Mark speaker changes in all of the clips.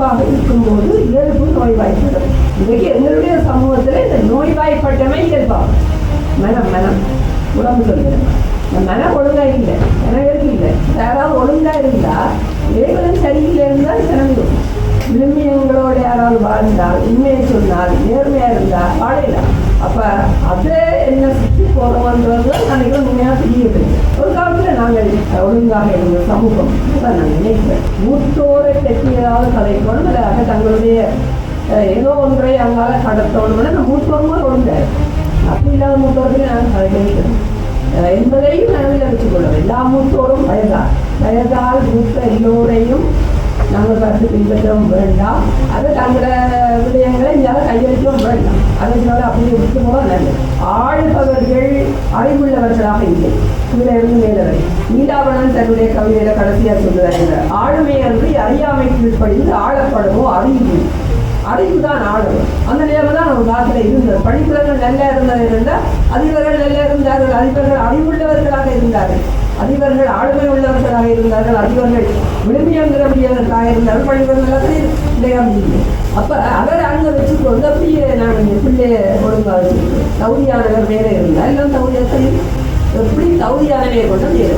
Speaker 1: இயல்பாக இருக்கும்போது இயல்பு நோய்வாய்ப்படும் இன்றைக்கு எங்களுடைய சமூகத்தில் இந்த நோய்வாய்ப்பட்டமே இயல்பாகும் மனம் மனம். உடம்பு சொல்கிறேன் இந்த மனம் ஒழுங்கா இல்லை. எனக்கு இல்லை. யாராவது ஒழுங்கா இருந்தால் இறைவனும் சரியில்லை இருந்தால் சிறந்து விழுமியங்களோடு யாராவது வாழ்ந்தால் உண்மையை சொன்னால் நேர்மையாக இருந்தால் வாழையில அப்போ அது என்ன சுற்றி போறோம்ன்றது நினைக்கிற உண்மையாக தெரியவில்லை ஒரு காலத்தில் நாங்கள் ஒழுங்காக இருந்த சமூகம். அதான் நான் நினைக்கிறேன். மூத்தோரை பற்றி ஏதாவது கதைக்கணும் இல்லை அதை தங்களுடைய ஏதோ ஒன்றை அவங்களால கடத்தணும்னா நான் மூத்தோருமா ஒழுங்காரு அப்படி இல்லாத மூத்தோருக்கு நான் கதை கேட்கிறேன் என்பதையும் நினைவில் வச்சுக்கொள்ளும் எல்லா மூத்தோரும் வயதா வயதால் மூத்த எல்லோரையும் நாங்கள் கருத்து பின்பற்றவும் வேண்டாம். அது தங்கள விடயங்களை இந்தியாவில் கையளிக்கவும் வேண்டாம். அதை சொல்ல அப்படி விட்டு போக நல்லது. ஆழ்பவர்கள் அறிவுள்ளவர்களாக இல்லை. கீழே இருந்து மேலே வரை. நீலாவணன் தன்னுடைய கவிதையில கடைசியாக சொல்லுவார் ஆளுமை அன்றி அறியாமை கீழ்ப்படிந்து ஆளப்படுமோ அறிவு. தான் ஆளும் அந்த நேரம் தான் நம்ம காலத்தில் இருந்தது. படிப்புகள் நல்லா இருந்தது இருந்தால் அதிபர்கள் நல்லா இருந்தார்கள். அதிபர்கள் அறிவுள்ளவர்களாக இருந்தார்கள். அதிபர்கள் ஆளுமை உள்ளவர்களாக இருந்தார்கள் அதிபர்கள் விழுமியங்கிறபடியவர்களாக இருந்தார்கள். படிப்புகள் எல்லாத்தையும் இல்லையா? அப்போ அவர் அங்கே வச்சுக்கொண்டு அப்படியே நாங்கள் பிள்ளையை ஒழுங்காக வச்சுருக்கோம் தௌரியானவர் வேற இருந்தால் எல்லாம் தகுதியாக எப்படி தகுதியானவே கொண்டு வேறு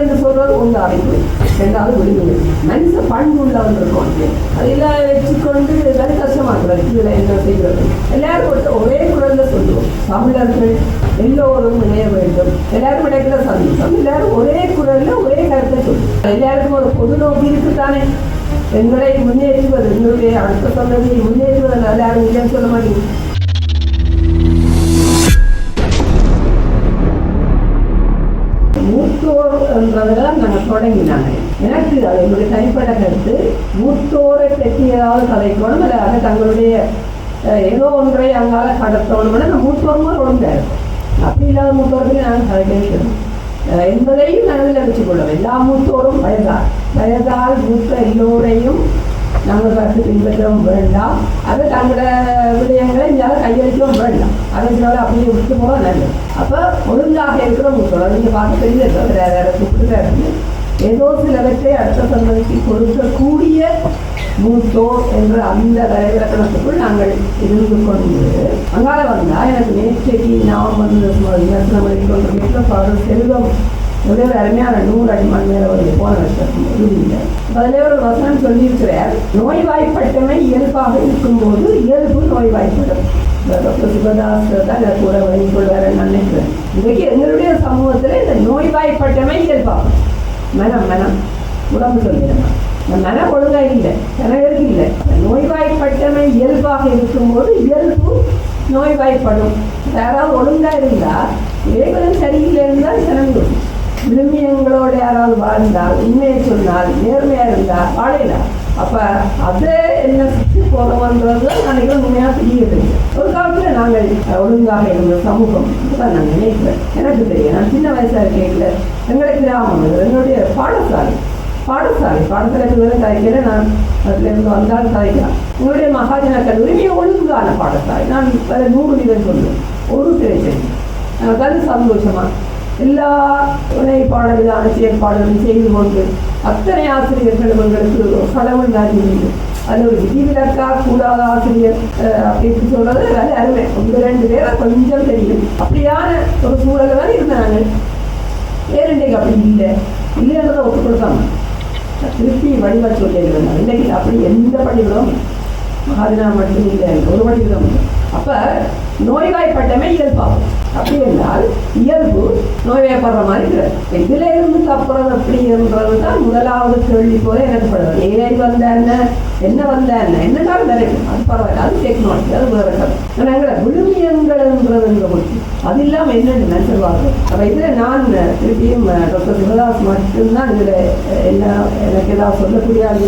Speaker 1: என்று சொல்வது ஒன்று அறிவு ரெண்டாவது விடுதலை மனித பண்பு உள்ளவன் இருக்கும். அது. அதெல்லாம் வச்சுக்கொண்டு வேறு கஷ்டமா இதில் என்ன செய்கிறது எல்லாரும் ஒருத்த- ஒரே குரல்ல சொல்லுவோம். தமிழர்கள் எல்லோரும் இணைய வேண்டும். எல்லாரும் கிடைக்கிற சந்தோஷம் எல்லாரும் ஒரே குரல்ல ஒரே கருத்தை சொல்லுவோம். எல்லாருக்கும் ஒரு பொது நோக்கி இருக்குதானே? எங்களை முன்னேற்றுவது எங்களுடைய அடுத்த சொன்னதை முன்னேற்றுவது எல்லாரும் இல்லைன்னு சொல்ல மாட்டேங்குது மூத்தோர் என்றதெல்லாம் நாங்கள் தொடங்கினாங்க எனக்கு அது என்னுடைய தனிப்பட்ட கருத்து. மூத்தோரை பற்றி ஏதாவது கதைக்கணும் இல்லை அதை தங்களுடைய ஏதோ ஒன்றை அங்கால கடத்தணும்னா அந்த மூத்தோருமா ஒழுங்காரு அப்படி இல்லாத மூத்தோருக்கு நாங்கள் கதை கேட்கிறோம் அஹ், என்பதையும் மனதில் வச்சுக்கொள்ளும். எல்லா மூத்தோரும் வயதால் வயதால் மூத்த எல்லோரையும் நாங்கள் பார்த்து பின்பற்றவும் வேண்டாம். அது தங்களோட விடயங்களை இந்தியாவை கையளிக்கவும் வேண்டாம். அதனால அப்படியே விட்டு போக நல்லது. அப்போ ஒழுங்காக இருக்கிற மூத்தோர் நீங்கள் பார்த்து தெரியல வேற வேற கூப்பிட்டு ஏதோ சிலவற்றை அடுத்த சந்ததிக்கு கொடுக்கக்கூடிய மூத்தோர் என்ற அந்த வரைவிலக்கணத்துக்குள் நாங்கள் இருந்து கொண்டு அங்கால வந்தால் எனக்கு நேற்றைக்கு நான் வந்து விமர்சனம் பண்ணிக்கொண்டு ஃபாதர் செல்வம். ஒரே ஒரு அருமையான நூறு அடி மணி நேரம் வந்து போன வருஷம் இறுதியில் அதில் ஒரு வசனம் சொல்லியிருக்கிறார். நோய்வாய்ப்பட்டமை இயல்பாக இருக்கும்போது இயல்பு நோய்வாய்ப்படும். டாக்டர் சிவதாஸ் தான் இதை கூட வழங்கிக் கொள்வாருன்னு நினைக்கிறேன். இன்றைக்கு எங்களுடைய சமூகத்தில் இந்த நோய்வாய்ப்பட்டமை இயல்பாகும். மனம் மனம் உடம்பு சொல்லிடுமா இந்த மனம் ஒழுங்காக இல்லை. எனக்கு இல்லை. நோய்வாய்ப்பட்டமை இயல்பாக இருக்கும்போது இயல்பு நோய்வாய்ப்படும். யாராவது ஒழுங்காக இருந்தால் இறைவனும் சரியில்லை இருந்தால் சிறந்து விழுமியங்களோட யாராவது வாழ்ந்தால் உண்மையை சொன்னால் நேர்மையா இருந்தால் வாழையிலாம் அப்ப அதை என்ன சுற்றி போறோம்ன்றது நினைக்கிற உண்மையா தெரியுது ஒரு காலத்துல நாங்கள் ஒழுங்காக இருந்த சமூகம் தான் நான் நினைக்கிறேன். எனக்கு தெரியும் நான் சின்ன வயசா இருக்கேன் எங்களுக்கு கிராமம் எங்களுடைய என்னுடைய பாடசாலை. பாடசாலை பாடசாலைக்கு வேறு நான் அதுல இருந்து வந்தால் கதைக்கலாம் உங்களுடைய மகாஜன கல்லூரி மிக ஒழுங்கான பாடசாலை. நான் வேற நூறு வீதம் சொல்லுவேன் ஒரு பிரச்சனை எனக்கு அது சந்தோஷமா. எல்லா இணைப்பாளர்களான செயற்பாடுகளும் செய்து கொண்டு அத்தனை ஆசிரியர்களும் எங்களுக்கு கடவுள் நாட்டினது அது ஒரு விதிவிலக்கா கூடாத ஆசிரியர் அப்படின்னு சொல்றது வேலை அருமை. ஒன்று ரெண்டு பேரை கொஞ்சம் தெரியும். அப்படியான ஒரு சூழலை தான் இருந்தாங்க வேறு அப்படி இல்லை. இல்லைன்றதை ஒத்துக்கொடுத்தாங்க திருப்பி வடிவா சொல்லியிருந்தாங்க இன்னைக்கு அப்படி எந்த படிகளும் மகாதினா மட்டும் இல்லை ஒரு மணிக்கு தான் அப்போ நோய்வாய்ப்பட்டமே இயல்பாகும் அப்படி என்றால் இயல்பு நோய்வாய்ப்படுற மாதிரி இருக்கிறது. இதுல இருந்து தப்புறது அப்படி தான் முதலாவது கேள்வி போல எனப்படுறது படுறது ஏஐ வந்த என்ன? என்ன வந்த என்ன? என்னதான் நினைக்கும் அது பரவாயில்ல. அது டெக்னாலஜி அது வேற கதை. ஆனால் எங்களை விழுமியங்கள்ன்றதுன்ற பற்றி அது இல்லாமல் என்னென்னு நினைச்சிருவாங்க அப்போ இதில் நான் திருப்பியும் டாக்டர் சிவதாஸ் மட்டும்தான் இதில் என்ன எனக்கு ஏதாவது சொல்லக்கூடிய ஆள்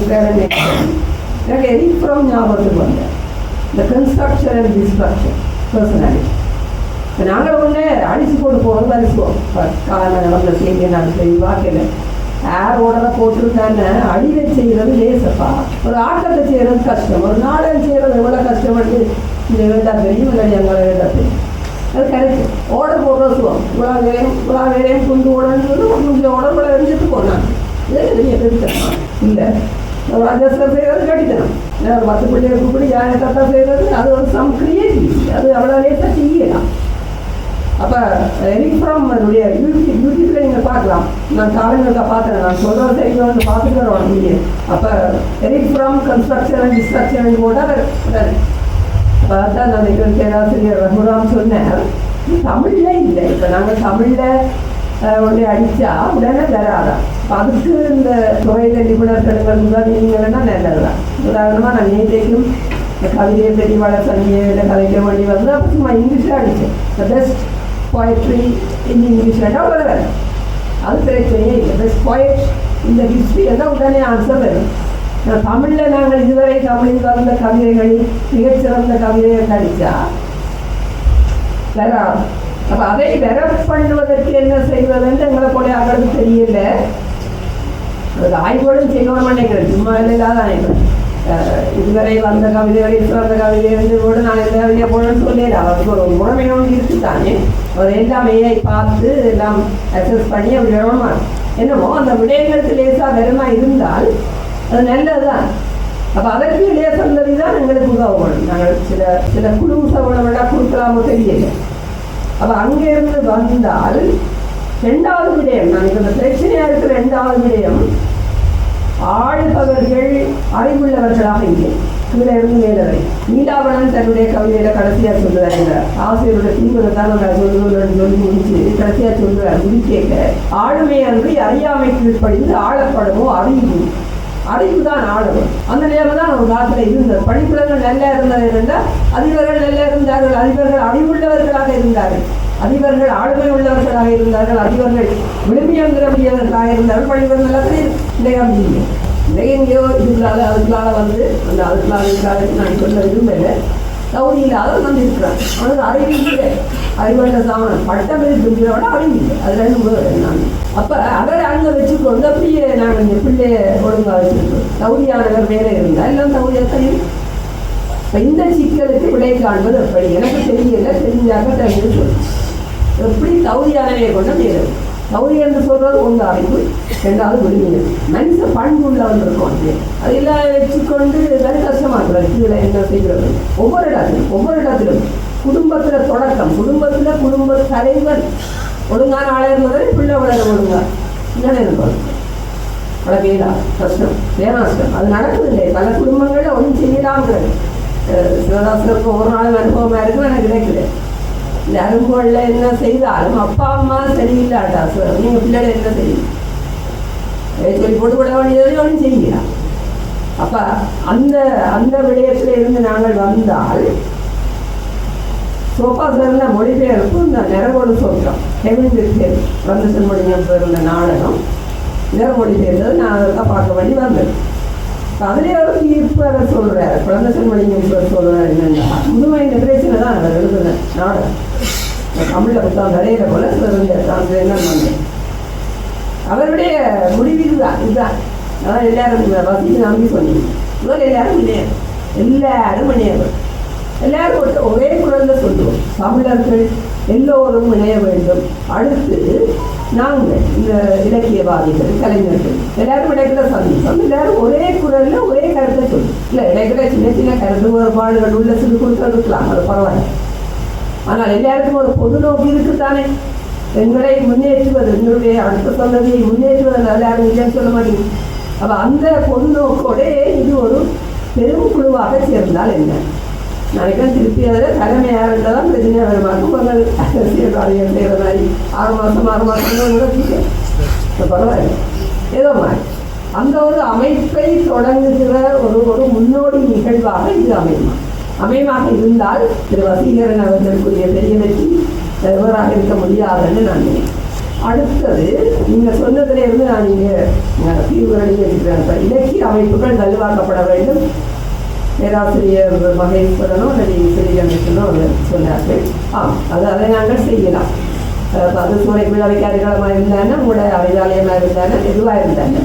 Speaker 1: இருக்காருன்னு எனக்கு எரிக் ஃப்ரம் ஞாபகத்துக்கு வந்தேன் இந்த கன்ஸ்ட்ரக்ஷன் அண்ட் டிஸ்ட்ரக்ஷன் பர்சனாலிட்டி இப்போ நாங்கள் ஒன்று அடிச்சு போட்டு போகிறது அடிச்சுவோம் காலில் நடந்த செய்தி நான் செய்தி வாக்கையில் ஏர் ஓடலை போட்டிருக்காங்க அடிவை செய்கிறது லேசப்பா ஒரு ஆட்டத்தை செய்கிறது கஷ்டம். ஒரு நாடகம் செய்கிறது எவ்வளோ கஷ்டப்பட்டு இந்த வேண்டா தெரியும் இல்லை எங்களை வேண்டா தெரியும். அது கரெக்டு ஓடர் போடுறோம் இவ்வளோ வேலையும் இவ்வளோ வேலையும் கொண்டு ஓடன்னு சொல்லி கொஞ்சம் ஓடர் கூட எரிஞ்சிட்டு போனாங்க. இல்லை இல்லை. ராஜஸ்தர் செய்கிறது கட்டித்தனம் மற்ற பத்து கூட கூப்பிட்டு யானை செய்கிறது அது ஒரு சம் கிரியேட்டிவ் அது அவ்வளோ தான் செய்யலாம் அப்போ எரிக் ஃப்ரம் என்னுடைய யூடியூப் யூடியூப்பில் நீங்கள் பார்க்கலாம் நான் காலங்களில் பார்த்தேன் நான் சொல்கிறது தெரியும் வந்து பார்த்துட்டு வரோம் அப்போ Eric from construction and destruction போட்டால் பார்த்தா நான் நினைக்கிறேன் பேராசிரியர் ரகுராம் சொன்னேன் தமிழில் இல்லை இப்போ நாங்கள் தமிழில் உடனே அடித்தா உடனே வராதான் அதுக்கு இந்த துறையில் நிபுணர்கள் உதவிங்கன்னா நல்லதுதான் உதாரணமாக நான் நேற்றைக்கும் இந்த கவிதையை பெரியவாழ சங்கியில் கலைக்க வேண்டி வந்து அப்போ சும்மா இங்கிலீஷில் அடித்தேன் the best poetry in English வேண்டாம் வருவேன் அது பிரச்சனையே இல்லை பெஸ்ட் poet இந்த ஹிஸ்ட்ரி எல்லாம் உடனே ஆன்சர் வரும் தமிழில் நாங்கள் இதுவரை தமிழில் வந்த கவிதைகள் மிகச்சிறந்த கவிதையை கடித்தா வராது அப்போ அதை வெர பண்ணுவதற்கு என்ன செய்வதுன்னு எங்களை போல அவர்களுக்கு தெரியல. அது ஆய்வுகளும் செய்யணும்னு நினைக்கிறேன். சும்மா இல்லாத நினைக்கிறேன். இதுவரை வந்த கவிதைகள் சிறந்த கவிதை வந்து கூட நான் எந்த கவிதையை போடணும்னு சொல்லிடல அவருக்கு ஒரு முறைமை ஒன்று இருக்குதானே? அவர் எல்லாம் ஏஐ பார்த்து எல்லாம் அக்சஸ் பண்ணி அவர் வரணுமா என்னமோ அந்த விடயங்களுக்கு லேசாக வெறுமா இருந்தால் அது நல்லதுதான். அப்போ அதற்கு லேசந்தது தான் எங்களுக்கு உதவணும். நாங்கள் சில சில குழு உதவணும் விட கொடுக்கலாமோ தெரியல. அப்போ அங்கேருந்து வந்தால் ரெண்டாவது விடயம் நான் இந்த பிரச்சனையாக இருக்கிற ரெண்டாவது விடயம் ஆளுபவர்கள் அறிவுள்ளவர்களாக இல்லை கீழே இருந்து மேலவை நீலாவணன் தன்னுடைய கவிதையில கடைசியா சொல்றாரு இந்த ஆசிரியருடைய தீவிரத்தான் அவர் சொல்லுவேன் சொல்லி முடிச்சு கடைசியா சொல்லுவார் முடிக்கேக்க ஆளுமை அன்று அறியாமை கீழ்ப்படிந்து ஆளப்படமோ அறிவு. அறிவு தான் ஆளுமை அந்த நேரம் தான் ஒரு காலத்தில் இருந்தது படிப்புலங்கள் நல்லா இருந்தது இருந்தால் அதிபர்கள் நல்லா இருந்தார்கள். அதிபர்கள் அறிவுள்ளவர்களாக இருந்தார்கள். அதிபர்கள் ஆளுமை உள்ளவர்களாக இருந்தார்கள். அதிபர்கள் விழுமியங்கிறவர்களாக இருந்தார்கள். படிப்புகள் எல்லாத்தையும் இன்றைக்கு இல்லை இன்றைக்கு எங்கேயோ இதுக்குள்ளால அதுக்குள்ளால வந்து அந்த அதுக்குள்ளால இதுக்குள்ளால நான் சொல்ல விரும்பலை. தகுதி இல்லாத வந்து இருக்கிறான் அவனுக்கு அறிவு இல்லை அறிவுள்ள சாமன் பட்டம் இருக்கிறோட அறிவு இல்லை அது ரெண்டு நான் அப்போ அதை அங்கே வச்சுக்கொண்டு அப்படியே நாங்கள் இந்த பிள்ளைய ஒழுங்காக வச்சுருக்கோம் சௌரியானவர் வேலை இருந்தால் எல்லாம் தகுதியாக தான் இப்போ இந்த சிக்கலுக்கு விடை காண்பது எப்படி? எனக்கு தெரியல தெரிஞ்சாக்க தெரிஞ்சு சொல்லு எப்படி தகுதியானவையை கொண்டு மேலே சௌரி என்று சொல்றது ஒன்று அறிவு ரெண்டாவது விரும்பினது மனித பண்பு உள்ளவன் இருக்கும் அது அதெல்லாம் வச்சுக்கொண்டு வேறு கஷ்டமாக்குறது கீழே என்ன செய்கிறது? ஒவ்வொரு இடத்திலும் ஒவ்வொரு இடத்திலும். குடும்பத்தில் தொடக்கம். குடும்பத்தில் குடும்ப தலைவர். ஒழுங்கான ஆளாக இருந்தவரை பிள்ளை வளர ஒழுங்கா என்ன பல வேதா கஷ்டம். வேணாஷ்டம் அது நடக்குதில்லை. பல குடும்பங்களில் ஒன்றும் செய்யலாம்ங்கிறது. சிவதாசனுக்கு சிவதாசருக்கு ஒரு நாள் அனுபவமாக இருக்கும் எனக்கு கிடைக்கல. இந்த என்ன செய்தாலும் அப்பா அம்மா சரியில்லாட்டா சார் நீங்கள் பிள்ளைகள் என்ன செய்யும் சொல்லி போட்டு விட வேண்டியது அவனும் செய்யலாம் அப்போ அந்த அந்த விடயத்தில் இருந்து நாங்கள் வந்தால் சோபா சார்ல மொழிபெயர்ப்பு இந்த நிறவொடு சொல்கிறோம் ஹெவின் பேர் பிரந்தசன் மொழியம் இருந்த நாடகம் நிறமொழி பேர்ந்தது நான் அதெல்லாம் பார்க்க வேண்டி வந்தேன் அதிலே அவர் தீர்ப்பு அதை சொல்கிறார் பிரந்தசன் மொழியம் சொல்கிறார் என்னென்னா முதுமை நிறைய நான் அவர் எழுதுன நாடகம் தமிழில் புத்தகம் நிறைய போல சிறந்த என்ன பண்ணேன் அவருடைய முடிவு இதுதான் இதுதான். அதான் எல்லாரும் வசதி நம்பி சொன்னீங்க. இவர் எல்லாரும் இல்லையா எல்லாரும் இணையவர் எல்லாரும் ஒரே குரல்ல சொல்லுவோம். தமிழர்கள் எல்லோரும் இணைய வேண்டும். அடுத்து நாங்கள் இந்த இலக்கியவாதிகள் கலைஞர்கள். எல்லாரும் இடையில சந்திப்போம் எல்லாரும் ஒரே குரல்ல ஒரே கருத்தை சொல்லும் இல்லை இடையில சின்ன சின்ன கருத்து வேறுபாடுகள் உள்ள சிறு குழுக்கள் இருக்கலாம். அது பரவாயில்ல. ஆனால் எல்லாருக்கும் ஒரு பொது நோக்கு இருக்குத்தானே? எங்களை முன்னேற்றுவது எங்களுடைய அடுத்த சொன்னதை முன்னேற்றுவது எல்லாரும் இல்லைன்னு சொல்ல மாட்டீங்க. அப்போ அந்த பொது நோக்கோடே இது ஒரு பெரும் குழுவாக சேர்ந்தால் என்ன? நினைக்கிறேன் திருப்பி அதில் தலைமை யாருன்றதான் தான் பிரச்சனையாக வருமாக்கும் ஒரு அரசியல்வாதிகள் செய்கிற மாதிரி? ஆறு மாதம் ஆறு மாதம் கூட பரவாயில்ல. ஏதோ மாதிரி. அந்த ஒரு அமைப்பை தொடங்குகிற ஒரு ஒரு முன்னோடி நிகழ்வாக இது அமையுமா. அமையமாக இருந்தால் திரு வசீகரன் அவர்களுக்குரிய பெரிய வெற்றி தலைவராக இருக்க முடியாதுன்னு நான் நினைக்கிறேன். அடுத்தது நீங்கள் சொன்னதுலேருந்து நான் இங்கே தீவிரம் இருக்கிறேன் இலக்கிய அமைப்புகள் நல்வாக்கப்பட வேண்டும். பேராசிரியர் மகேஸ்வரனோ அல்லது சிறிகணேசனோ அவர் சொன்னார்கள் ஆம் அது அதை நாங்கள் செய்யலாம். அது சூறை விழாவைக்கு அதிகாரமாக இருந்தானே உங்களோட அவைதாலயமாக இருந்தானே எதுவாக இருந்தானே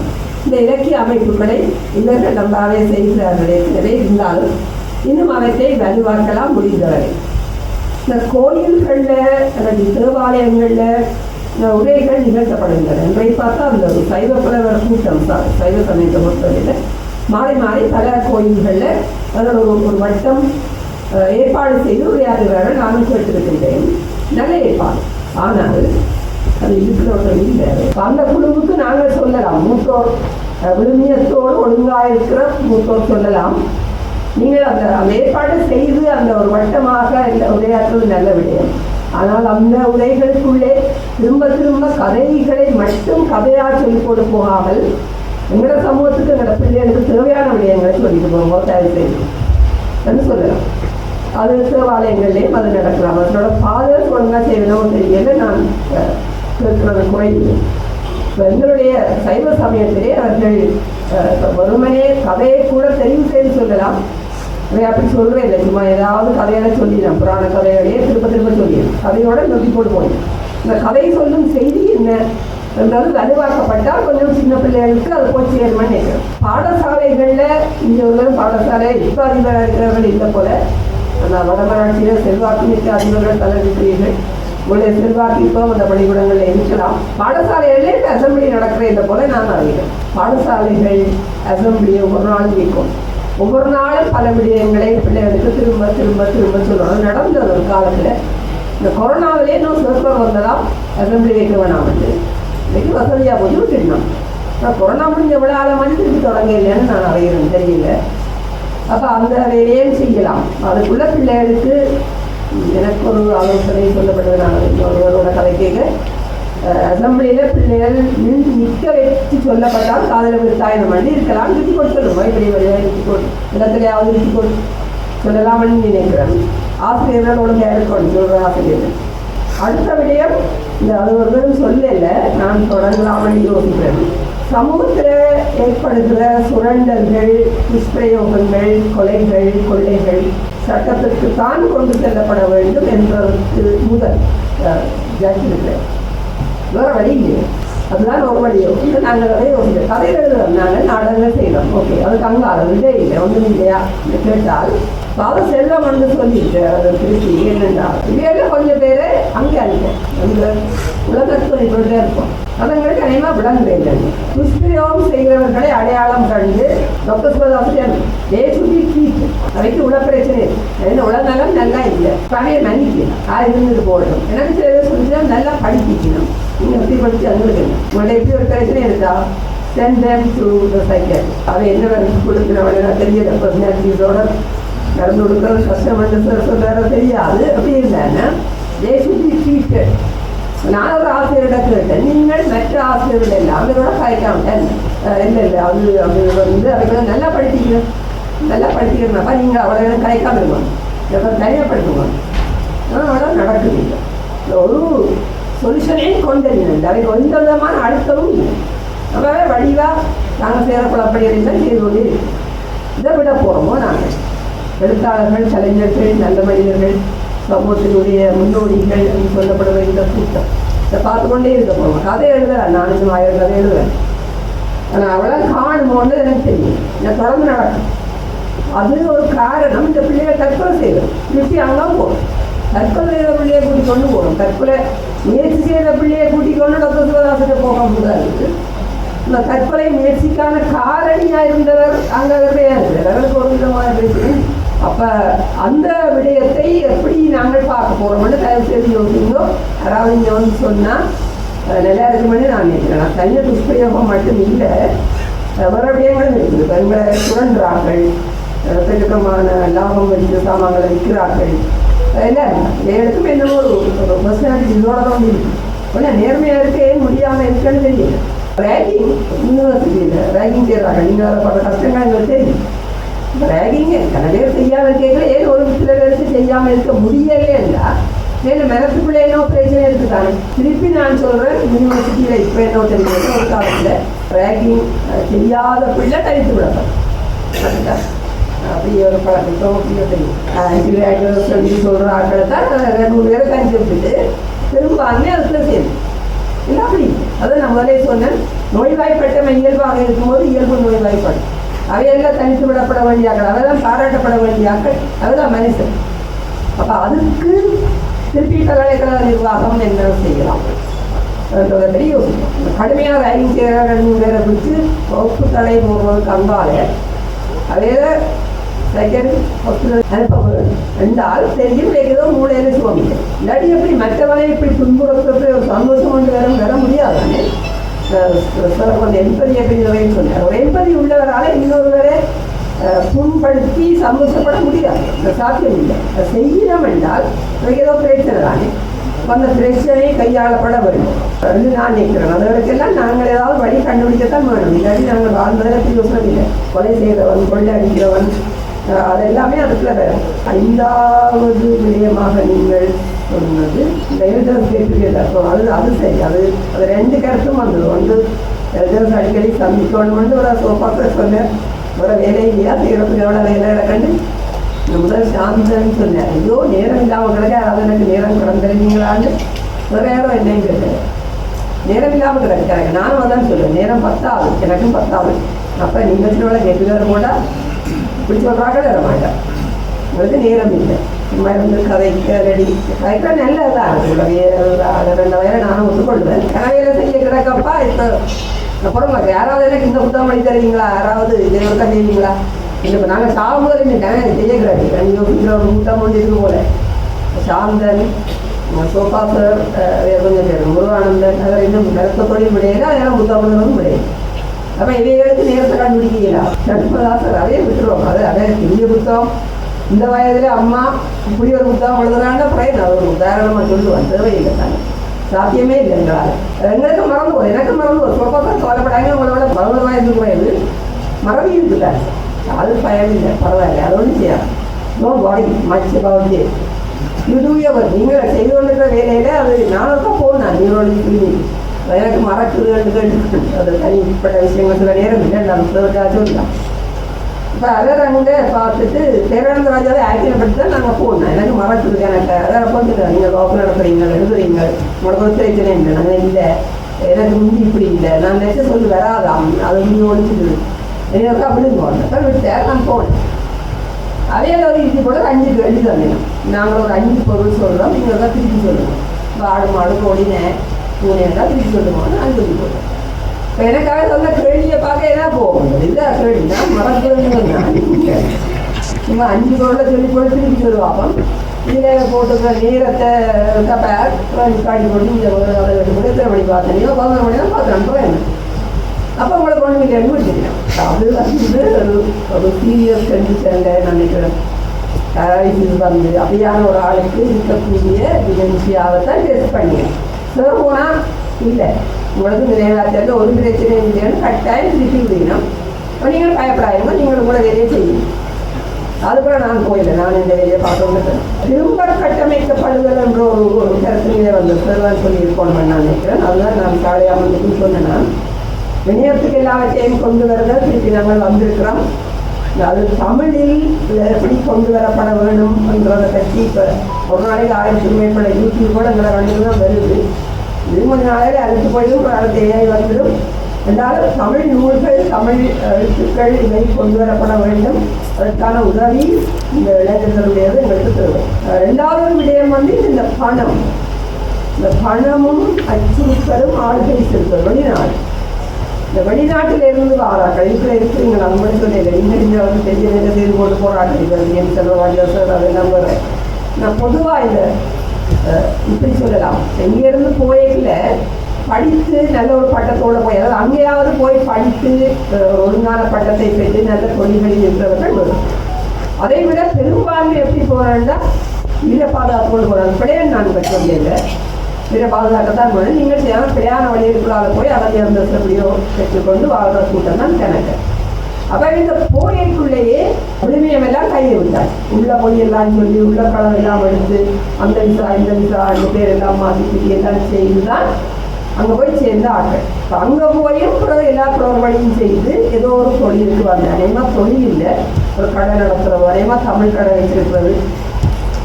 Speaker 1: இந்த இலக்கிய அமைப்புகளை இவர்கள் நம்பாவே செய்கிறார்கள். ஏற்கனவே இருந்தாலும் இன்னும் அவற்றை வலுவாக்கலாம் முடிந்தவரை. இந்த கோயில்களில் அல்லது தேவாலயங்களில் இந்த உரைகள் நிகழ்த்தப்படுகின்றன. இன்றை பார்த்தா அந்த சைவ புலவர் கூட்டம் சார் சைவ சமயத்தை பொறுத்தவரையில் மாறி மாறி பல கோயில்களில் ஒரு ஒரு வட்டம் ஏற்பாடு செய்து உரையாடுகிறார்கள் நானும் கேட்டிருக்கின்றேன் நல்ல ஏற்பாடு. ஆனால் அது இருக்கிறவர்கள் இல்லை. அந்த குழுவுக்கு நாங்கள் சொல்லலாம். மூத்தோர் விழுமியத்தோடு ஒழுங்காக இருக்கிற மூத்தோர் சொல்லலாம். நீங்கள் அந்த அந்த ஏற்பாட்டை செய்து அந்த ஒரு வட்டமாக இந்த உரையாற்றுவது நல்ல விடயம். ஆனால் அந்த உரைகளுக்குள்ளே திரும்ப திரும்ப கதைகளை மட்டும் கதையாக சொல்லிக் கொண்டு போகாமல் எங்களோட சமூகத்துக்கு எங்களோட பிள்ளைகளுக்கு தேவையான விடயங்களை சொல்லிட்டு போவோம் தயவு செய்து என்று சொல்லலாம் அது தேவாலயங்கள்லேயும் அது நடக்கலாம் அதனோட ஃபாதர்ஸ் ஒழுங்காக செய்யணும் தெரியல. நான் அஹ், கேட்கிறது குறைவு. எங்களுடைய சைவ சமயத்திலே அவர்கள் அஹ், கதையை கூட தெரிவு செய்து சொல்லலாம். அதை அப்படி சொல்கிறேன் இல்லை. சும்மா ஏதாவது கதையால சொல்லிடலாம். புராண கதையோடையே திருப்ப திரும்ப சொல்லிடலாம். கதையோட நொட்டி போட்டு போயிடும் இந்த கதை சொல்லும் செய்தி என்ன? என்றது வலுவாக்கப்பட்டால் கொஞ்சம் சின்ன பிள்ளைகளுக்கு அது போய் சேருமான்னு நினைக்கிறேன். பாடசாலைகளில் இங்கே உள்ள பாடசாலை இப்போ அதிபராக இருக்கிறவர்கள் இல்லை போல. ஆனால் வடமராட்சியில் செல்வாக்கு மிக்க அதிபர்கள் தலைவிக்கிறீர்கள் உங்களுடைய செல்வாக்கு இப்போ அந்த பள்ளிக்கூடங்களில் இருக்கலாம். பாடசாலைகளிலே இந்த அசம்பிளி நடக்கிற இந்த போல நான் அறிகிறேன். பாடசாலைகள் அசம்பிளியை ஒவ்வொரு நாளும் கேட்கும் ஒவ்வொரு நாளும் பல விடயங்களை பிள்ளைகளுக்கு திரும்ப திரும்ப திரும்ப சொல்லணும் நடந்தது ஒரு காலத்தில். இந்த கொரோனாவிலே இன்னும் சிறப்பாக வந்ததாம் அசம்பிளி வைக்க வேணாம் வந்து வெகு வசதியாக போய் விட்டுடணும் ஆனால் கொரோனா முடிஞ்ச எவ்வளோ மாதிரி திருப்பி தொடங்க இல்லைன்னு நான் அறையிறேன் தெரியல. அப்போ அந்த வேலையும் செய்யலாம். அதுக்குள்ள பிள்ளைகளுக்கு எனக்கு ஒரு ஆலோசனை சொல்லப்பட்டது. நான் ஒருவரோட கதை கேட்க அசம்பிளியில் பிள்ளைகள் நின்று நிற்க வச்சு சொல்லப்பட்டால் காதல விருத்தாயனம் பண்ணி இருக்கலாம். நிறுத்தி கொடுத்துடும் சொல்லுவோம் இப்படி வழியாக நிறுத்தி கொடு இடத்துலையாவது நிறுத்தி கொடு சொல்லலாம்னு நினைக்கிறேன். ஆசிரியர்கள் ஒழுங்காக இருக்கணும் சொல்கிற ஆசிரியர்கள். அடுத்த விடயம் இந்த அது ஒரு சொல்லல நான் தொடங்கலாமல் யோசிக்கிறேன். சமூகத்தில் ஏற்படுகிற சுரண்டல்கள் துஷ்பிரயோகங்கள் கொலைகள் கொள்ளைகள் சட்டத்திற்கு தான் கொண்டு செல்லப்பட வேண்டும் என்பதற்கு முதல் ஜட்ஜ் இருக்கிறேன் வேற வழி இல்லையே. அதெல்லாம் ஒரு இது இல்லை நாங்கள் அதை கதை எழுதுறோம் நாங்கள் நாடகங்கள் செய்யணும் ஓகே அதுக்கு அங்காரம் இதே இல்லை ஒன்றும் இல்லையா கேட்டால் பாத செல்வம் வந்து சொல்லிட்டு அதை திருப்பி என்னென்னா இவையெல்லாம் கொஞ்சம் பேர் அங்கே அனுப்போம் அந்த உலகத்துக்கு இப்படிதான் இருப்போம் அதங்களுக்கு அனைமா விளங்குற இல்லை துஷ்பிரயோகம் செய்கிறவர்களை அடையாளம் கண்டு டாக்டர் சுபதாசன் டே சுட்டி கீட் அவைக்கு உள்ள பிரச்சனை இல்லை. என்ன உலகம் நல்லா இல்லை பழைய மன்னிக்கணும் ஆ இருந்துட்டு போடணும் எனக்கு சில பேர் நல்லா படிக்கணும் எப்படி படிச்சு அவங்களுக்கு என்ன எப்படி ஒரு பிரச்சனை இருக்கா sent them to the psychiatrist அவன் என்ன வேலை கொடுக்குறவங்க தெரியல பர்சனாலிட்டிஸோட நடந்து கொடுக்குறது கஷ்டம் தெரியாது அப்படி இல்லைன்னா தே சுட் பி ட்ரீட்டட் நான் ஒரு ஆசிரியர்கிட்ட கேட்டேன் நீங்கள் மற்ற ஆசிரியர்கள் எல்லாம் அவங்களோட காய்க்காம இல்லை இல்லை அது அது வந்து அவங்களை நல்லா படிப்பிக்கணும் நல்லா படிப்பிக்கிறப்ப நீங்கள் அவளை கலைக்காம இருக்கணும் எப்போ தனியாக படிக்கணும் ஆனால் அவ்வளோ நடக்குது. இல்லை ஒரு சொல்யூஷனே கொண்டு இல்லை. அதுக்கு எந்த விதமான அழுத்தமும் இல்லை. நம்ம வடிவாக நாங்கள் செய்கிற குழப்படிகள் தான் செய்து கொண்டு இதை விட போகிறோமோ நாங்கள் எழுத்தாளர்கள் கலைஞர்கள் நல்ல மனிதர்கள் சமூகத்தினுடைய முன்னோடிகள் என்று சொல்லப்படுற இந்த கூட்டம். இதை பார்த்து கொண்டே இருக்க போகிறோம் கதை எழுதுறேன் நானும் ஆயிரம் கதை எழுதுவேன் ஆனால் அவளை காணுமோன்னு எனக்கு தெரியும். நான் தொடர்ந்து நடக்கும். அது ஒரு காரணம். இந்த பிள்ளைய தற்கொலை செய்யணும் திருப்பி அங்கே போகும். தற்கொலை செய்த பிள்ளையை கூட்டி கொண்டு போகணும். தற்கொலை முயற்சி செய்கிற பிள்ளையை கூட்டி கொண்டு டாக்டர் சிவதாசிட்ட போக முடியாது இந்த தற்கொலை முயற்சிக்கான காரணியாக இருந்தவர் அங்கே கிடையாது அவருக்கு ஒரு விதமாக பிரச்சனை அப்போ அந்த விடயத்தை எப்படி நாங்கள் பார்க்க போகிறோம்னு தயவு செய்து யோசிங்கோ. அதாவது இங்கே வந்து சொன்னால் நல்லா இருக்குமென்னு நான் நினைக்கிறேன். நான் தனிய துஷ்பிரயோகம் மட்டும் இல்லை. அஹ், விடயங்களும் இருக்குது. பெண்களை சுழன்றார்கள் பெருக்கமான லாபம் வந்து சாமான்களை விற்கிறார்கள். எல்லாம் வேலுக்கும் என்னமோ ஒரு பர்சனாலிட்டி இதோட தான் முடியும். ஆனால் நேர்மையாக இருக்க ஏன் முடியாமல் இருக்குன்னு தெரியும் ரேகிங் யூனிவர்சிட்டியில் ரேகிங் செய்கிறாங்க நீங்கள் அதை பல கஷ்டங்கள் எங்களுக்கு தெரியும். ரேகிங் கன பேர் செய்யாமல் கேட்கல. ஏன் ஒரு சில பேருக்கு செய்யாமல் இருக்க முடியலையே இல்லை. ஏன்னா மனசுக்குள்ளே என்ன பிரச்சனை இருக்குதானே திருப்பி நான் சொல்கிறேன் யூனிவர்சிட்டியில் இப்போ என்ன தெரியும் ஒரு காலத்தில் ரேகிங் செய்யாத பிள்ளை தனித்து விடப்படும். அதுதான். அப்படி ஒரு பழக்கத்தோ அப்படியோ தெரியும். சொல்லி சொல்கிற ஆட்களை தான் ரெண்டு மூணு பேரை தனித்து விட்டுட்டு திரும்ப அங்கே அதுக்குள்ள சேரும். இல்லை அப்படி? அதான் நான் முதலே சொன்னேன். நோய்வாய்ப்பட்டவன் இயல்பாக இருக்கும்போது இயல்பு நோய்வாய்ப்படும். அவையெல்லாம் தனித்து விடப்பட வேண்டிய ஆக்கள் அவைதான் பாராட்டப்பட வேண்டிய ஆக்கள் அதுதான் மனுஷன். அப்போ அதுக்கு திருப்பி பல்கலைக்கழக நிர்வாகம் என்ன செய்யலாம். என்றதை கடுமையாக ரயிலிங் ரெண்டு பேரை பிடிச்சி வகுப்பு தலை போடுறதுக்கு அங்கால அதே செகண்ட் ஹாஸ்பிட்டல் அனுப்ப வேண்டும் என்றால் தெரியும் ஏதோ மூளையில சுவாமிங்க இல்லாட்டி எப்படி மற்றவனை இப்படி துன்புறுத்துறது ஒரு சந்தோஷம் கொண்டு வர வர முடியாதானே சார் கொஞ்சம் எம்பதி அப்படின்னு சொன்னார் ஒரு எம்பதி உள்ளவரால் இன்னொருவரை புண்படுத்தி சந்தோஷப்பட முடியாது. சாத்தியம் இல்லை என்றால் ஏதோ பிரச்சனை தானே. வந்த பிரச்சனையை கையாளப்பட வேண்டும். அப்படின்னு நான் நினைக்கிறேன் அதுகளுக்கெல்லாம் நாங்கள் ஏதாவது வழி கண்டுபிடிக்கத்தான் வேணும். இல்லாட்டி நாங்கள் வாழ்ந்ததில் பிரயோசனம் இல்லை கொலை செய்கிறவன் கொள்ளை அடிக்கிறவன் அதெல்லாமே அதுக்குள்ள வரும் ஐந்தாவது விடயமாக நீங்கள் சொன்னது இந்த எல்டர்ஸ் கேட்டு அது அது சரி. அது அது ரெண்டு கருத்தும் வந்தது. ஒன்று எல்டர்ஸ் அடிக்கடி சந்திக்கணும் ஒரு சோஃபாக்க சொன்னேன். ஒரு வேலை இல்லையா? செய்கிறதுக்கு எவ்வளோ வேலை கண்டு நம்மளும் சாந்தன்னு சொன்னேன். ஐயோ நேரம் இல்லாமல் கிடக்க அதாவது எனக்கு நேரம் கிடந்துருக்கீங்களான்னு? ஒரு நேரம் என்னன்னு கேட்டேன் நேரம் இல்லாமல் கிடக்கு எனக்கு நானும் அதான் சொல்லுவேன் நேரம் பத்தாது. எனக்கும் பத்தாது. அப்போ நீங்கள் சில கேட்டுக்கார வேறு போட்டால் இப்படி சொல்கிறாங்க வர மாட்டேன் உங்களுக்கு நேரம் இல்லை. சும்மா இருந்து கதைக்க ரெடி கதைக்க நல்லதுதான் அது ரெண்டு வயலை நானும் ஒத்துக்கொள்வேன். கனவையில செய்ய கிடக்கப்பா இப்போ. அப்புறம் யாராவது எனக்கு இந்த புத்தகம் பண்ணி தருவீங்களா யாராவது இதை ஒருத்தா செய்வீங்களா இப்போ நாங்கள் சாகும்போது இந்த கனவை செய்யக்கூடாது அஞ்சு யோசிக்கிற ஒரு புத்தகம் கொண்டு இருக்கு போல. சாந்தன் சோஃபா வேறு கொஞ்சம் பேர். முருகானந்தன் அதில் இன்னும் நிறத்த தொழில் விடையில அதெல்லாம் புத்தகம் விடையில அப்போ இவைகளுக்கு நேரத்தை கண்டுபிடிக்கலாம் நட்பதாசர் அதே விட்டுருவோம். அது அதே பெரிய புத்தகம். இந்த வயதில் அம்மா இப்படி ஒரு புத்தகம் எழுதுறாங்க பிரயன் அது ஒரு உதாரணமாக சொல்லுவான் தேவையில்லை தானே சாத்தியமே இல்லை எங்களால். எங்களுக்கு மறந்து எனக்கு மறந்து ஒரு சொப்பத்தான் கவலைப்படாங்க உங்களோட பதினோரு வயது வயது மறதி இருக்குல்ல அது பயம் இல்லை பரவாயில்ல அது ஒன்றும் செய்யாது. நோ பாடி மச் அபவுட் இது யூ டூ எவர் நீங்கள் செய்து கொண்டிருக்கிற வேலையில் அது நானும் தான். போனேன் நியூரோலஜி கிளினிக் எனக்கு மறக்குதுகள் அது தனிப்பட்ட விஷயங்கள் சில நேரம் இல்லை நான் சொல்லலாம் இப்போ அதை அங்கே பார்த்துட்டு தேவானந்த ராஜாவை ஆக்கியப்பட்டு தான் நாங்கள் போனோம் எனக்கு மறக்குது எனக்கு அதை கொஞ்சம் நீங்கள் லோக்கல் நடத்துறீங்க எழுதுறீங்க உங்களுக்கு ஒரு பிரச்சனை இல்லை. நாங்கள் இல்லை. எனக்கு முந்தி இப்படி இல்லை. நான் நினச்ச சொல்லி வராதாம். அது முந்தி ஒழிச்சுது. எனக்கு அப்படி போனேன் விட்டேன் நான் போனேன் அவையில் ஒரு இது கூட அஞ்சு கேள்வி தந்தேன் நாங்கள் ஒரு அஞ்சு பொருள் சொல்கிறோம் நீங்கள் தான் திருப்பி சொல்லுவோம் ஆடு மாடு கோழினை பூனையெல்லாம் திருப்பி சொல்லுவோம்னு அஞ்சு சொல்லி போட்டேன் இப்போ எனக்காக சொன்ன கேள்வியை பார்க்க என்ன போகும் இல்லை கேள்வினா நான் மறக்கிறேன்னு சும்மா அஞ்சு பொருளை சொல்லி போட்டு திருப்பி சொல்லுவாங்க இதில் போட்டுக்கிற நேரத்தை பேக் காட்டி போட்டு இந்த அதை எடுத்து போட்டு எத்தனை மணி பார்த்தேன் பதினொரு மணி தான் பார்த்து என்ன அப்போ உங்களுக்கு ஒன்றும் இல்லைன்னு வச்சுக்கிறேன் அது வந்து ஒரு ஒரு சீரியஸ் கண்டிஷனில் நான் நினைக்கிறேன் இது வந்து அப்படியான ஒரு ஆளுக்கு இருக்கக்கூடிய டிமென்ஷியாவை தான் டெஸ்ட் பண்ணியேன் சார் போனால் இல்லை உங்களுக்கு நிறைவேற்றது ஒரு பிரச்சனையும் இல்லைன்னு கட்டாயம் திருப்பி விடணும் இப்போ நீங்கள் பயப்படாதீங்க நீங்கள் கூட வேலையை செய்யணும் அது கூட நான் போயில நான் இந்த வேலையை பார்க்கணும் திரும்ப கட்டமைக்கப்படுதல் என்ற ஒரு ஒரு கருத்திலே வந்து சார் சொல்லியிருக்கோம் நான் நினைக்கிறேன் அதுதான் நான் காலையாமத்துக்கு சொன்னேன் நான் எல்லாவற்றையும் கொண்டு வருதல் திருப்பி நாங்கள் வந்திருக்கிறோம். அது தமிழில் எப்படி கொண்டு வரப்பட வேண்டும் என்றதை பற்றி இப்போ ஒரு நாளைக்கு ஆயிரத்தி மேற்பட யூடியூப் கூட எங்களை வண்டியில் தான் வருது. இது கொஞ்ச நாளையில் அழைத்து போயிடும் ஒரு வந்துடும். என்றாலும் தமிழ் நூல்கள் தமிழ் எழுத்துக்கள் இவை கொண்டு வரப்பட வேண்டும். அதற்கான உதவி இந்த இளைஞர்களுடையது எங்களுக்கு தேவை. ரெண்டாவது ஒரு விடயம் வந்து இந்த பணம். இந்த பணமும் அச்சுறுத்தலும் ஆளுகை செலுத்தல் வெளிநாடு. இந்த வெளிநாட்டில் இருந்து வாரா கழிப்பில் இருக்கிறீங்க நம்ம சொல்லல இன்னும் இங்கே வந்து பெரிய வேலை செய்து கொண்டு போராட்டம் என் செல்வராஜா சார் அதை நம்புகிறேன் நான் பொதுவாக இந்த இப்படி சொல்லலாம். இங்கேருந்து போயில படித்து நல்ல ஒரு பட்டத்தோட போய் அதாவது அங்கேயாவது போய் படித்து ஒழுங்கான பட்டத்தை பெற்று நல்ல தொழில்களில் இருந்தவர்கள் வரும். அதை விட பெரும்பான்மை எப்படி போகிறாங்கன்னா வீர பாதுகாப்போடு போகிறாங்க பிள்ளையன் நான் பெற்றது இல்லை வீர பாதுகாக்கத்தான் போகணும் நீங்கள் செய்யாமல் பிள்ளையான வழிகளுக்குள்ளாக போய் அதை தேர்ந்தெடுத்தபடியோ பெற்றுக்கொண்டு வாழ்கிற கூட்டம் தான் கணக்கு. அப்போ இந்த போரைக்குள்ளேயே விழுமியம் எல்லாம் கையை விட்டார். உள்ள போய் எல்லாம் சொல்லி உள்ள களம் எல்லாம் எடுத்து அந்த விசா இந்த விசா அந்த பேர் எல்லாம் மாற்றி எல்லாம் செய்து தான் அங்கே போய் சேர்ந்த ஆட்கள். இப்போ அங்கே போயும் பிறகு எல்லா வழியும் செய்து ஏதோ ஒரு தொழிலுக்கு வந்தேன் அநேகமாக தொழில் இல்லை. ஒரு கடை நடத்துறது தமிழ் கடை வச்சிருக்கிறது.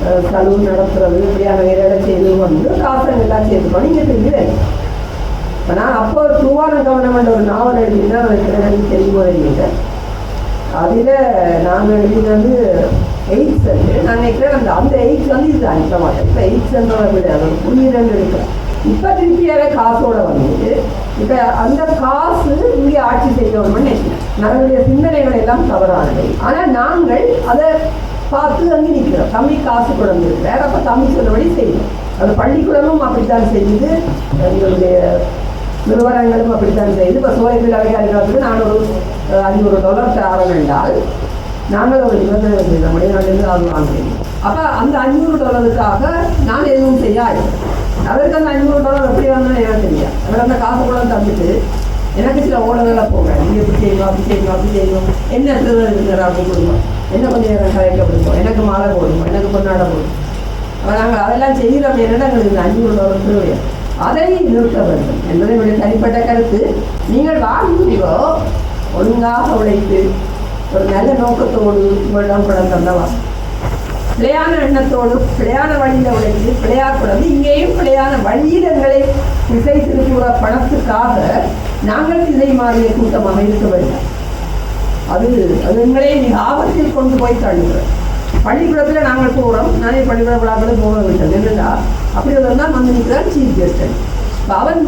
Speaker 1: அஹ் நடத்துறது இப்படியான வேலை செய்து வந்து காசு எல்லாம் சேர்த்து பண்ணி இங்கே திரும்பி வேலை இப்போ நான் அப்போ ஒரு தூவான கவனம் ஒரு நாவல் எழுதினா வைக்கிறேன் தெரியும் எழுதிட்டேன் அதில் நாங்கள் எழுதினது எயிட்ஸ் நான் நினைக்கிறேன் அந்த அந்த எயிட்ஸ் வந்து இது அனுப்ப மாட்டேன் இப்போ எயிட்ஸ்ன்றதை விட அது ஒரு புரியுதுன்னு இருக்கிறேன் இப்போ திருப்பி அதை காசோட வந்து இப்போ அந்த காசு இங்கே ஆட்சி செய்யணும்னு நினைக்கிறேன் நம்மளுடைய சிந்தனைகள் எல்லாம் தவறானவை ஆனால் நாங்கள் அதை பார்த்து அங்கே நிற்கிறோம் தமிழ் காசு குழம்பு வேற அப்போ தமிழ் சொல்லபடி செய்யணும் அது பள்ளிக்கூடமும் அப்படித்தான் செய்யுது. எங்களுடைய நிறுவனங்களும் அப்படித்தான் செய்யுது. இப்போ சோழத்தில் அதிகாரிகளுக்கு நான் ஒரு அஞ்சூறு ஐநூறு டாலர் தரேன் என்றால் நாங்கள் ஒரு நிபந்தனை நம்முடைய நாட்டிலிருந்து அது வாங்குறோம் அப்போ அந்த அஞ்சூறு டாலருக்காக நான் எதுவும் செய்யாது. அவருக்கு அந்த ஐநூறு டாலர் எப்படி வந்தாலும் எனக்கு தெரியாது. அவர் அந்த காசு கூட தந்துட்டு எனக்கு சில ஓடங்களாக போங்க இங்கே எப்படி செய்யணும் அப்படி செய்யணும் அப்படி செய்யணும். என்ன இடத்துல இருக்கிறா அப்படி கொடுங்க. என்ன கொஞ்சம் நேரம் கலைக்க கொடுங்க? எனக்கு மாலை போடணும் எனக்கு பொன்னாட போடணும். அப்போ நாங்கள் அதெல்லாம் செய்கிறோம் என்னடா எங்களுக்கு அஞ்சு அஞ்சூறு டாலர் தேவை அதை நிறுத்த வேண்டும். என்பது என்னுடைய தனிப்பட்ட கருத்து நீங்கள் வாழ்ந்தீங்களோ ஒழுங்காக உழைத்து ஒரு நல்ல நோக்கத்தோடு உங்களிடம் படம் தந்தவா. பிழையான எண்ணத்தோடு பிழையான வழியில் உழைத்து பிழையாக்கூடாது இங்கேயும் பிழையான வழியில் எங்களை திசை திருப்புகிற பணத்துக்காக நாங்கள் திசை மாறிய கூட்டமாக இருக்க வேண்டும். அது அது எங்களை ஆபத்தில் கொண்டு போய் தள்ளுகிறோம் பள்ளிக்கூடத்தில் நாங்கள் போகிறோம் நானே பள்ளிக்கூட விழாக்களும் போக விட்டது என்னடா அப்படி தான் வந்து நிற்கிறான் சீஃப் கெஸ்ட் அவன்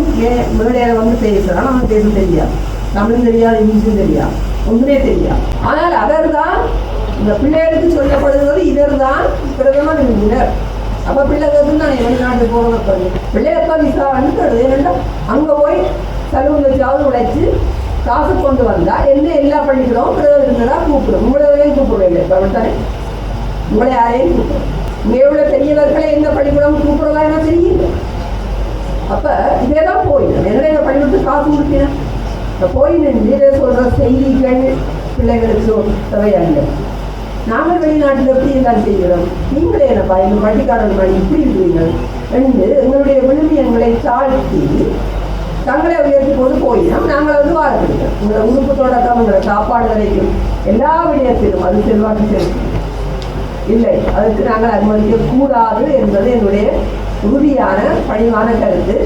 Speaker 1: மேடையில் வந்து பேசுகிறான் அவன் பேச தெரியாது. தமிழும் தெரியாது இங்கிலீஷும் தெரியாது. ஒன்றுமே தெரியாது. ஆனால் அவர் தான் இந்த பிள்ளைகளுக்கு சொல்லப்படுகிறது இவர் தான் பிரதமர் விருந்தினர் அப்போ பிள்ளைகளுக்கு நான் வெளிநாட்டு போகிறத பிள்ளையப்பா விசா அனுப்பிடுது ஏன்னா அங்கே போய் சலூன் வச்சாவது உழைச்சி காசு கொண்டு வந்தா என்ன எல்லா பள்ளிக்கூடமும் பிரதம விருந்தினராக கூப்பிடும். உங்களையும் கூப்பிடுவேன் இப்போ உங்களை யாரையும் கூப்பிடும் இங்கே உள்ள பெரியவர்களை எந்த பள்ளிக்கூடம் கூப்பிடுறதா என்ன தெரியல அப்ப இதே தான் போயிடும். என்ன எங்கள் பள்ளிக்கூடத்துக்கு காசு கொடுக்கணும் இப்போ போய் நின்று சொல்கிற செய்திகள் பிள்ளைகளுக்கு தேவையல்ல நாங்கள் வெளிநாட்டில் எப்படி எல்லாம் செய்கிறோம்? நீங்களே என்னப்பா எங்கள் பள்ளிக்காரன் மாதிரி இப்படி இருக்கிறீர்கள்? என்று எங்களுடைய விழுமியங்களை தாழ்த்தி தங்களை உயர்த்தி கொண்டு போயிடும். நாங்கள் வந்து வாழப்படுகிறோம் உங்களை உறுப்பு தொடக்கம் உங்களை சாப்பாடு வரைக்கும் எல்லா விடயத்திலும் அது செல்வாக்கு செலுத்தும். இல்லை அதற்கு நாங்கள் அனுமதிக்க கூடாது என்பது என்னுடைய உறுதியான பணிவான கருத்து.